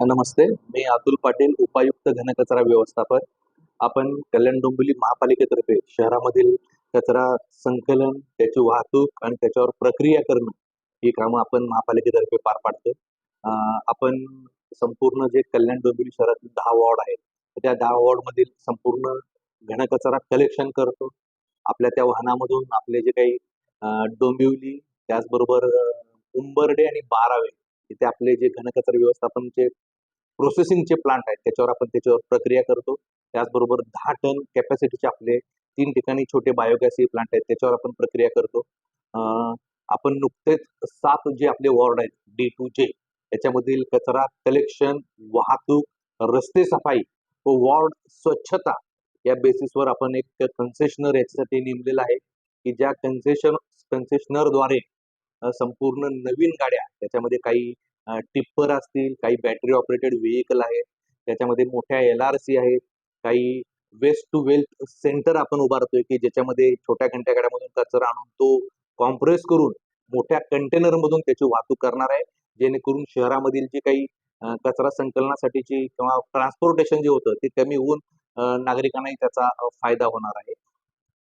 नमस्ते. मी अतुल पाटील उपायुक्त घनकचरा व्यवस्थापन. आपण कल्याण डोंबिवली महापालिकेतर्फे शहरामधील कचरा संकलन त्याची वाहतूक आणि त्याच्यावर प्रक्रिया करणं ही कामं आपण महापालिकेतर्फे पार पाडतो. आपण संपूर्ण जे कल्याण डोंबिवली शहरातील दहा वॉर्ड आहेत त्या दहा वॉर्डमधील संपूर्ण घनकचरा कलेक्शन करतो. आपल्या त्या वाहनामधून आपले जे काही डोंबिवली त्याचबरोबर उंबर्डे आणि बारावे इथे आपले जे घनकचरा व्यवस्थापनचे प्रोसेसिंगचे प्लांट आहेत त्याच्यावर आपण त्याच्यावर प्रक्रिया करतो. त्याचबरोबर दहा टन कॅपॅसिटीचे आपले तीन ठिकाणी छोटे बायोगॅस प्लांट आहेत त्याच्यावर आपण प्रक्रिया करतो. आपण नुकतेच सात जे आपले वॉर्ड आहेत डी टू जे त्याच्यामधील कचरा कलेक्शन वाहतूक रस्ते सफाई व वॉर्ड स्वच्छता या बेसिसवर आपण एक कन्सेशनर याच्यासाठी नेमलेलं आहे की ज्या कन्सेशन कन्सेशनरद्वारे संपूर्ण नवीन गाड्या त्याच्यामध्ये काही टिप्पर असतील काही बॅटरी ऑपरेटेड व्हेकल आहेत त्याच्यामध्ये मोठ्या एल आर सी आहेत काही वेस्ट टू वेल्थ सेंटर आपण उभारतोय की ज्याच्यामध्ये छोट्या घंट्या कचरा आणून तो कॉम्प्रेस करून मोठ्या कंटेनर मधून त्याची वाहतूक करणार आहे. जेणेकरून शहरामधील जे काही कचरा संकलनासाठीची किंवा ट्रान्सपोर्टेशन जे होतं ते कमी होऊन नागरिकांनाही त्याचा फायदा होणार आहे.